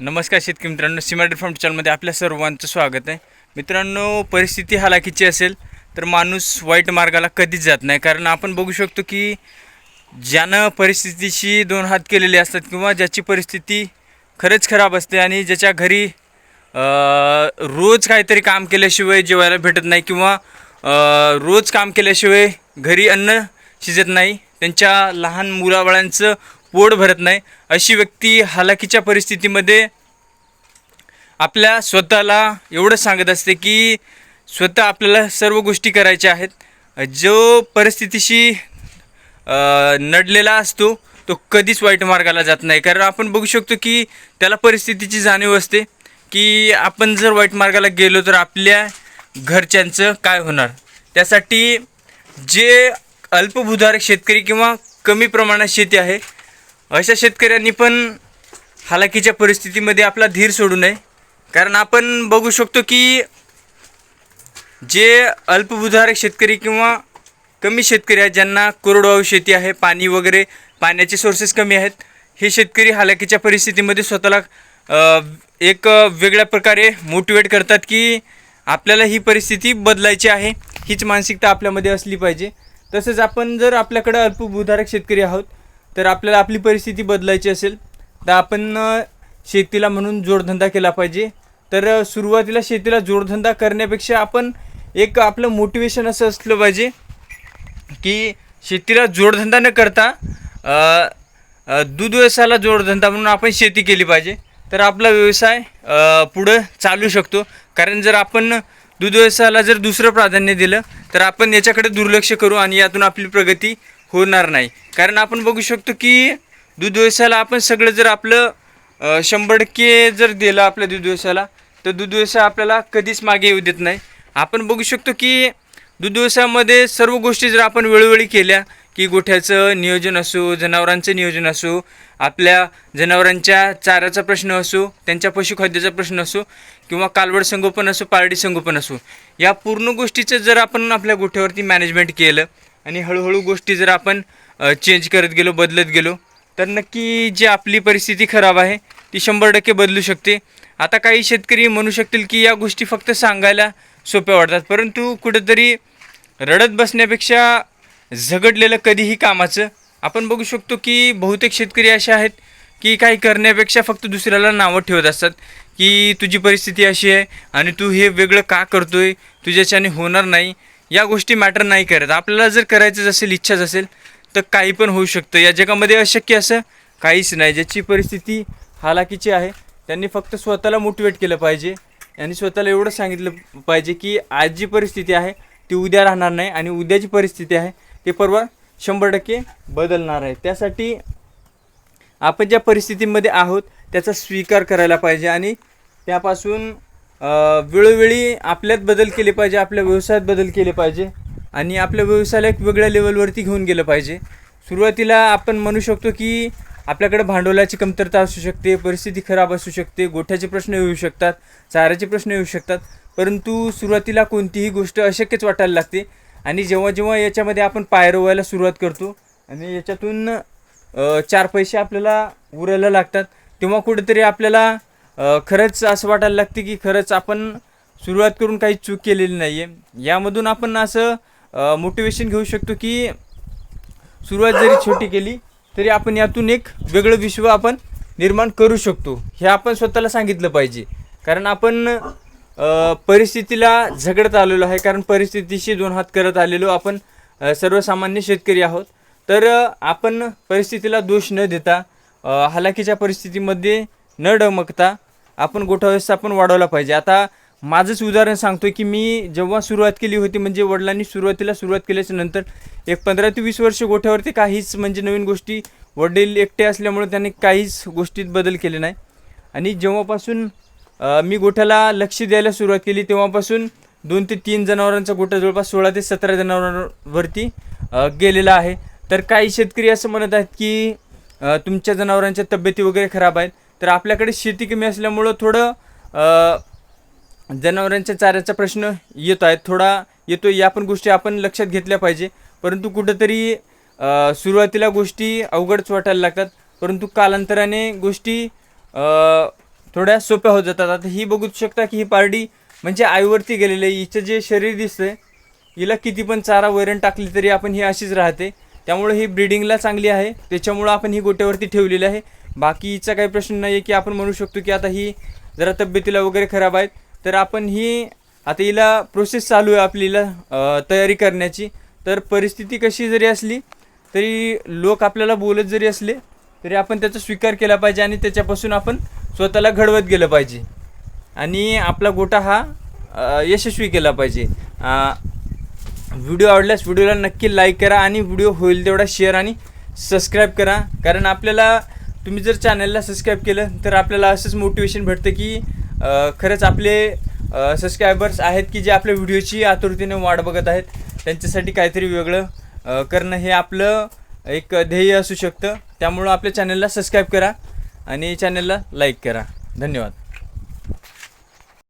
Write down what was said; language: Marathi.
नमस्कार शेतकरी मित्रांनो सिमाडेर फार्म चॅनलमध्ये आपल्या सर्वांचं स्वागत आहे. मित्रांनो परिस्थिती हालाकीची असेल तर माणूस वाईट मार्गाला कधीच जात नाही. कारण आपण बघू शकतो की ज्यानं परिस्थितीशी दोन हात केलेले असतात किंवा ज्याची परिस्थिती खरंच खराब असते आणि ज्याच्या घरी रोज काहीतरी काम केल्याशिवाय जेवायला भेटत नाही किंवा रोज काम केल्याशिवाय घरी अन्न शिजत नाही त्यांच्या लहान मुलाबाळांचं पोट भरत नाही. अशी व्यक्ती हालाकीच्या परिस्थितीमध्ये आपल्या स्वतःला एवढं सांगत असते की स्वतः आपल्याला सर्व गोष्टी करायच्या आहेत. जो परिस्थितीशी नडलेला असतो तो कधीच वाईट मार्गाला जात नाही. कारण आपण बघू शकतो की त्याला परिस्थितीची जाणीव असते की आपण जर वाईट मार्गाला गेलो तर आपल्या घरच्यांचं काय होणार? त्यासाठी जे अल्पभूधारक शेतकरी किंवा कमी प्रमाणात शेती आहे अशा शेतकऱ्यांनी पण हालाकीच्या परिस्थितीमध्ये आपला धीर सोडू नये. कारण आपण बघू शकतो की जे अल्पभूधारक शेतकरी किंवा कमी शेतकरी आहेत ज्यांना कोरडवाहू शेती आहे पाणी वगैरे पाण्याचे सोर्सेस कमी आहेत हे शेतकरी हालाकीच्या परिस्थितीमध्ये स्वतःला एक वेगळ्या प्रकारे मोटिवेट करतात की आपल्याला ही परिस्थिती बदलायची आहे हीच मानसिकता आपल्यामध्ये असली पाहिजे. तसंच आपण जर आपल्याकडं अल्पभूधारक शेतकरी आहोत तर आपल्याला आपली परिस्थिती बदलायची असेल तर आपण शेतीला म्हणून जोडधंदा केला पाहिजे. तर सुरुवातीला शेतीला जोडधंदा करण्यापेक्षा आपण एक आपलं मोटिवेशन असं असलं पाहिजे की शेतीला जोडधंदा न करता दूध व्यवसायाला जोडधंदा म्हणून आपण शेती केली पाहिजे. तर आपला व्यवसाय पुढं चालू शकतो. कारण जर आपण दूध व्यवसायाला जर दुसरं प्राधान्य दिलं तर आपण याच्याकडे दुर्लक्ष करू आणि यातून आपली प्रगती होणार नाही. कारण आपण बघू शकतो की दूध व्यवसायाला आपण सगळं जर आपलं शंभर टक्के जर दिलं आपल्या दूध व्यवसायाला तर दूध व्यवसाय आपल्याला कधीच मागे येऊ देत नाही. आपण बघू शकतो की दूध व्यवसायामध्ये सर्व गोष्टी जर आपण वेळोवेळी केल्या की गोठ्याचं नियोजन असो जनावरांचं नियोजन असो आपल्या जनावरांच्या चाऱ्याचा प्रश्न असो त्यांच्या पशुखाद्याचा प्रश्न असो किंवा कालवड संगोपन असो पारडी संगोपन असो या पूर्ण गोष्टीचं जर आपण आपल्या गोठ्यावरती मॅनेजमेंट केलं आणि हळूहळू गोष्टी जर आपण चेंज करत गेलो बदलत गेलो तर नक्की जी आपली परिस्थिती खराब आहे ती शंभर टक्के बदलू शकते. आता काही शेतकरी म्हणू शकतील की या गोष्टी फक्त सांगायला सोप्या वाटतात परंतु कुठंतरी रडत बसण्यापेक्षा झगडलेलं कधीही कामाचं आपण बघू शकतो की बहुतेक शेतकरी असे आहेत की काही करण्यापेक्षा फक्त दुसऱ्याला नावं ठेवत असतात की तुझी परिस्थिती अशी आहे आणि तू हे वेगळं का करतोय तुझ्याच्याने होणार नाही. या गोष्टी मॅटर नाही करत. आपल्याला जर करायचं असेल इच्छाच असेल तर काही पण होऊ शकतं. या जगामध्ये अशक्य असं काहीच नाही. ज्याची परिस्थिती हालाकीची आहे त्यांनी फक्त स्वतःला मोटिवेट केलं पाहिजे. आणि स्वतःला एवढं सांगितलं पाहिजे की आज जी परिस्थिती आहे ती उद्या राहणार नाही आणि उद्याची परिस्थिती आहे ते परवा शंभर टक्के बदलणार आहे. त्यासाठी आपण ज्या परिस्थितीमध्ये आहोत त्याचा स्वीकार करायला पाहिजे आणि त्यापासून वेळोवेळी आपल्यात बदल केले पाहिजे आपल्या व्यवसायात बदल केले पाहिजे आणि आपल्या व्यवसायाला एक वेगळ्या लेवलवरती घेऊन गेलं पाहिजे. सुरुवातीला आपण म्हणू शकतो की आपल्याकडे भांडवलाची कमतरता असू शकते परिस्थिती खराब असू शकते गोठ्याचे प्रश्न येऊ शकतात चाऱ्याचे प्रश्न येऊ शकतात. परंतु सुरुवातीला कोणतीही गोष्ट अशक्यच वाटायला लागते आणि जेव्हा जेव्हा याच्यामध्ये आपण पायरवायला सुरुवात करतो आणि याच्यातून चार पैसे आपल्याला उरायला लागतात तेव्हा कुठेतरी आपल्याला खरंच असं वाटायला लागते की खरंच आपण सुरुवात करून काही चूक केलेली नाही आहे यामधून आपण असं मोटिवेशन घेऊ शकतो की सुरुवात जरी छोटी केली तरी आपण यातून एक वेगळं विश्व आपण निर्माण करू शकतो. हे आपण स्वतःला सांगितलं पाहिजे. कारण आपण परिस्थितीला झगडत आलेलो आहे. कारण परिस्थितीशी दोन हात करत आलेलो आपण सर्वसामान्य शेतकरी आहोत. तर आपण परिस्थितीला दोष न देता अ, हालाकीच्या परिस्थितीमध्ये न डमकता आपण गोठा व्यवस्थापन वाढवला पाहिजे. आता माझंच उदाहरण सांगतो की मी जेव्हा सुरुवात केली होती म्हणजे वडिलांनी सुरुवातीला सुरुवात केल्याच्यानंतर एक पंधरा ते वीस वर्ष गोठ्यावरती काहीच म्हणजे नवीन गोष्टी वडील एकटे असल्यामुळे त्यांनी काहीच गोष्टीत बदल केले नाही. आणि जेव्हापासून मी गोठ्याला लक्ष द्यायला सुरुवात केली तेव्हापासून दोन ते तीन जनावरांचा गोठा जवळपास सोळा ते सतरा जनावरांवरती गेलेला आहे. तर काही शेतकरी असं म्हणत आहेत की तुमच्या जनावरांच्या तब्येती वगैरे खराब आहेत. तर आपल्याकडे शेती कमी असल्यामुळं थोडं जनावरांच्या चाऱ्याचा प्रश्न येत आहे. थोडा येतो या पण गोष्टी आपण लक्षात घेतल्या पाहिजे. परंतु कुठंतरी सुरुवातीला गोष्टी अवघडच वाटायला लागतात. परंतु कालांतराने गोष्टी थोड्या सोप्या होत जातात. आता ही बघू शकता की ही पारडी म्हणजे आईवरती गेलेली आहे. हिचं जे शरीर दिसतंय हिला किती पण चारा वैरण टाकली तरी आपण ही अशीच राहते. त्यामुळे ही ब्रिडिंगला चांगली आहे. त्याच्यामुळं आपण ही गोट्यावरती ठेवलेली आहे. बाकीचा काही प्रश्न नाही आहे की आपण म्हणू शकतो की आता ही जरा तब्येतीला वगैरे खराब आहेत तर आपण ही आता हिला प्रोसेस चालू आहे आपलीला तयारी करण्याची. तर परिस्थिती कशी जरी असली तरी लोक आपल्याला बोलत जरी असले तरी आपण त्याचा स्वीकार केला पाहिजे आणि त्याच्यापासून आपण स्वतःला घडवत गेलं पाहिजे. आणि आपला गोटा हा यशस्वी केला पाहिजे. व्हिडिओ आवडल्यास व्हिडिओला नक्की लाईक करा आणि व्हिडिओ होईल तेवढा शेअर आणि सबस्क्राईब करा. कारण आपल्याला तुम्ही जर चॅनलला सबस्क्राईब केलं तर आपल्याला असंच मोटिवेशन भेटतं की खरंच आपले सबस्क्रायबर्स आहेत की जे आपल्या व्हिडिओची आतुरतेने वाट बघत आहेत त्यांच्यासाठी काहीतरी वेगळं करणं हे आपलं एक ध्येय असू शकतं. त्यामुळं आपल्या चॅनलला सबस्क्राईब करा आणि चॅनलला लाईक करा. धन्यवाद.